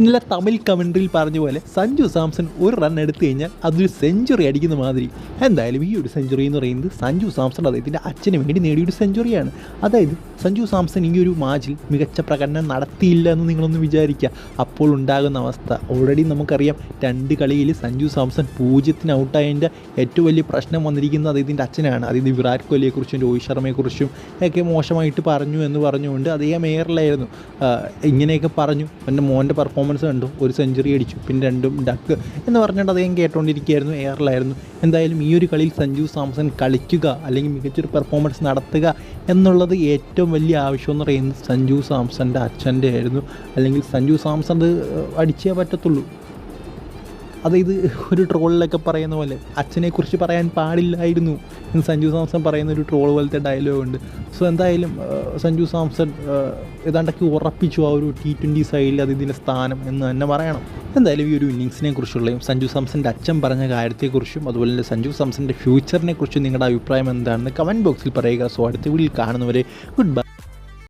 ഇന്നലെ തമിഴ് കമൻട്രിയിൽ പറഞ്ഞ പോലെ സഞ്ജു സാംസൺ ഒരു റൺ എടുത്തു കഴിഞ്ഞാൽ അതൊരു സെഞ്ചുറി അടിക്കുന്ന മാതിരി. എന്തായാലും ഈ ഒരു സെഞ്ചുറി എന്ന് പറയുന്നത് സഞ്ജു സാംസൺ അദ്ദേഹത്തിന്റെ അച്ഛന് വേണ്ടി നേടിയൊരു സെഞ്ചുറിയാണ് അതായത് സഞ്ജു സാംസൺ ഈ ഒരു മാച്ചിൽ മികച്ച പ്രകടനം നടത്തിയില്ല എന്ന് നിങ്ങളൊന്ന് വിചാരിക്കുക. അപ്പോൾ ഉണ്ടാകുന്ന അവസ്ഥ. ഓൾറെഡി നമുക്കറിയാം രണ്ട് കളിയിൽ സഞ്ജു സാംസൺ പൂജ്യത്തിന് ഔട്ടായതിന്റെ ഏറ്റവും വലിയ പ്രശ്നം വന്നിരിക്കുന്നത് അദ്ദേഹത്തിന്റെ അച്ഛനാണ്. അതായത് വിരാട് കോഹ്ലിയെക്കുറിച്ചും രോഹിത് ശർമ്മയെക്കുറിച്ചും ഒക്കെ മോശമായിട്ട് പറഞ്ഞു എന്ന് പറഞ്ഞുകൊണ്ട് അദ്ദേഹം എയറിലായിരുന്നു ഇങ്ങനെയൊക്കെ പറഞ്ഞു. എന്റെ മോന്റെ പെർഫോമൻസ് കണ്ടു. ഒരു സെഞ്ചുറി അടിച്ചു. പിന്നെ രണ്ടും ഡക്ക് എന്ന് പറഞ്ഞിട്ട് അദ്ദേഹം കേട്ടുകൊണ്ടിരിക്കുകയായിരുന്നു എയറിലായിരുന്നു എന്തായാലും ഈ ഒരു കളിയിൽ സഞ്ജു സാംസൺ കളിക്കുക അല്ലെങ്കിൽ മികച്ചൊരു പെർഫോമൻസ് നടത്തുക എന്നുള്ളത് ഏറ്റവും വലിയ ആവശ്യം എന്ന് പറയുന്നത് സഞ്ജു സാംസന്റെ അച്ഛന്റെ ആയിരുന്നു അല്ലെങ്കിൽ സഞ്ജു സാംസൺ അത് അടിച്ചേ പറ്റത്തുള്ളൂ. അതായത് ഒരു ട്രോളിലൊക്കെ പറയുന്ന പോലെ അച്ഛനെക്കുറിച്ച് പറയാൻ പാടില്ലായിരുന്നു എന്ന് സഞ്ജു സാംസൺ പറയുന്ന ഒരു ട്രോൾ പോലത്തെ ഡയലോഗ് ഉണ്ട്. സോ എന്തായാലും സഞ്ജു സാംസൺ ഏതാണ്ടൊക്കെ ഉറപ്പിച്ചു ആ ഒരു ടി ട്വന്റി സൈഡിൽ അത് ഇതിന്റെ സ്ഥാനം എന്ന് തന്നെ പറയണം. എന്തായാലും ഈ ഒരു ഇന്നിങ്സിനെ കുറിച്ചുള്ളതും സഞ്ജു സാംസന്റെ അച്ഛൻ പറഞ്ഞ കാര്യത്തെക്കുറിച്ചും അതുപോലെ തന്നെ സഞ്ജു സാംസന്റെ ഫ്യൂച്ചറിനെ കുറിച്ചും നിങ്ങളുടെ അഭിപ്രായം എന്താണെന്ന് കമന്റ് ബോക്സിൽ പറയുക. സോ അടുത്ത വീട്ടിൽ കാണുന്നവരെ ഗുഡ് ബൈ